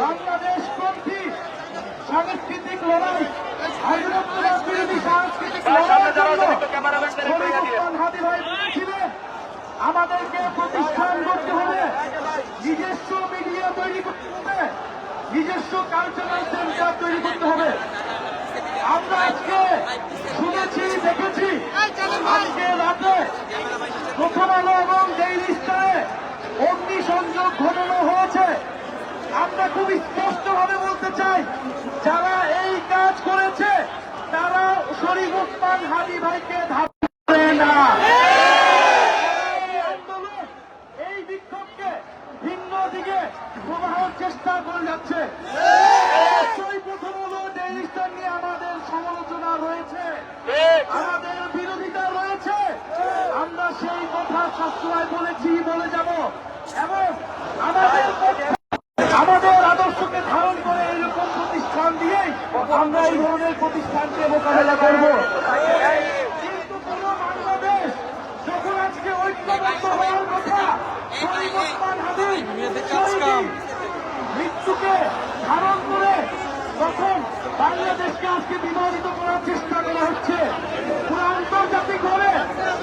বাংলাদেশ পন্থী সাংস্কৃতিক লড়াই সাংস্কৃতিক ভাই বলেছিলেন আমাদেরকে প্রতিষ্ঠান করতে হবে নিজস্ব মিডিয়া তৈরি করতে হবে নিজস্ব কালচারাল সেন্টার তৈরি করতে হবে আমরা আজকে শুনেছি দেখেছি আজকে রাতে প্রথম আলো এবং ডেইলি স্টারে অগ্নিসংযোগ ঘটানো হয়েছে আমরা খুব স্পষ্ট ভাবে বলতে চাই যারা এই কাজ করেছে তারা শরীফ ওসমান হাদি ভাইকে ধারে না। এই বিক্ষোভকে ভিন্ন দিকে প্রবাহের চেষ্টা করে যাচ্ছে। আমাদের সমালোচনা রয়েছে। আমাদের বিরোধিতা রয়েছে। আমরা সেই কথা সবসময় বলেছি, বলে যাব। এবং আমাদের আদর্শকে ধারণ করে এইরকম প্রতিষ্ঠান দিয়েই আমরা এই ধরনের প্রতিষ্ঠানকে মোকাবেলা করব কিন্তু কোন বাংলাদেশ যখন আজকে ঐক্যবদ্ধ হওয়ার কথা শরীফ ওসমান হাদি শহীদ মৃত্যুকে ধারণ করে তখন বাংলাদেশকে আজকে বিভাজিত করার চেষ্টা করা হচ্ছে। পুরো আন্তর্জাতিক ভাবে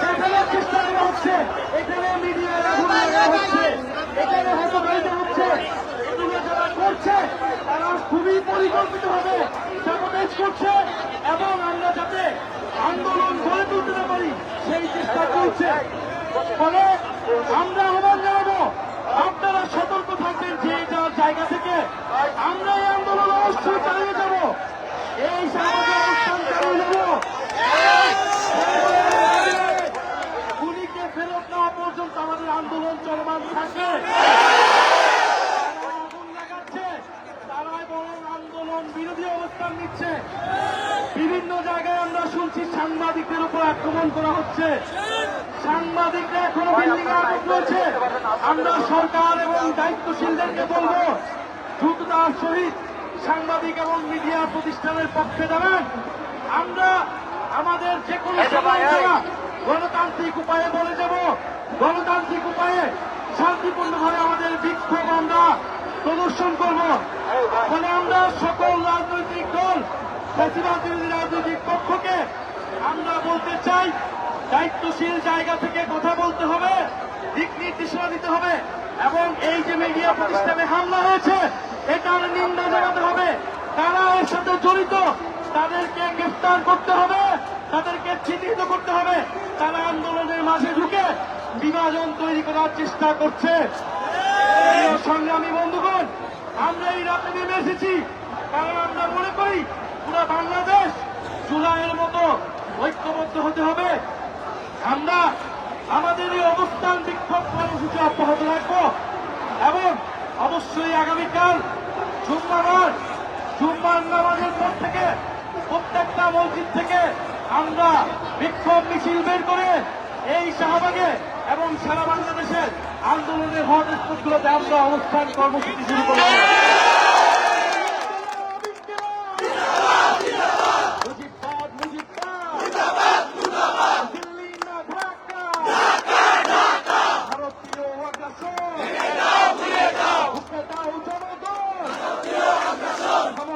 দেখানোর চেষ্টা করা হচ্ছে। এখানে মিডিয়ার আগুন হচ্ছে। এখানে হতবাহিত হচ্ছে এগুলো যারা করছে তারা খুবই পরিকল্পিত ভাবে সাপোর্টেজ করছে এবং আমরা যাতে আন্দোলন গড়ে তুলতে না পারি সেই চলছে ফলে আমরা আহ্বান জানাব, আপনারা সতর্ক থাকবেন যে যার জায়গা থেকে। আমরা এই আন্দোলন অবশ্যই চালিয়ে যাব। এই সামাজিক অনুষ্ঠান গুলিকে ফেরত নেওয়া পর্যন্ত আমাদের আন্দোলন চলমান থাকবে। আগুন লাগাচ্ছে, তারাই বরং আন্দোলন বিরোধী অবস্থান নিচ্ছে। শুনছি সাংবাদিকদের উপর আক্রমণ করা হচ্ছে। সাংবাদিকরা এখনও বিল্ডিং এ আটক রয়েছে। আমরা সরকার এবং দায়িত্বশীলদেরকে বলব দ্রুততার সহিত সাংবাদিক এবং মিডিয়া প্রতিষ্ঠানের পক্ষে দাঁড়ান আমরা আমাদের যে কোনো গণতান্ত্রিক উপায়ে বলে যাব। গণতান্ত্রিক উপায়ে শান্তিপূর্ণভাবে আমাদের বিক্ষোভ আমরা প্রদর্শন করব। ফলে আমরা সকল রাজনৈতিক দল বিরোধী রাজনৈতিক পক্ষকে আমরা বলতে চাই, দায়িত্বশীল জায়গা থেকে কথা বলতে হবে, দিক নির্দেশনা দিতে হবে এবং এই যে মিডিয়া প্রতিষ্ঠানে হামলা হয়েছে, এটার নিন্দা জানাতে হবে। তারা এর সাথে জড়িত, তাদেরকে গ্রেফতার করতে হবে, তাদেরকে চিহ্নিত করতে হবে। তারা আন্দোলনের মাঝে ঢুকে বিভাজন তৈরি করার চেষ্টা করছে। সংগ্রামী বন্ধুগণ, আমরা এই রাতে নেমে এসেছি, কারণ আমরা মনে করি পুরো বাংলাদেশ জুলাইয়ের মতো ঐক্যবদ্ধ হতে হবে। আমরা আমাদের এই অবস্থান বিক্ষোভ কর্মসূচি অব্যাহত রাখব এবং অবশ্যই আগামীকাল জুম্মাবার জুম্মার নামাজের পর থেকে প্রত্যেকটা মসজিদ থেকে আমরা বিক্ষোভ মিছিল বের করে এই শাহবাগে এবং সারা বাংলাদেশের আন্দোলনের হট স্পটগুলোতে আমরা অবস্থান কর্মসূচি শুরু করব।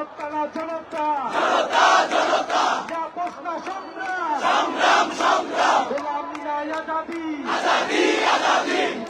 জনতা না জনতা। জনতা জনতা। যা প্রশ্ন সংগ্রাম। সংগ্রাম সংগ্রাম। গোলামি না আজাদি। আজাদি আজাদি।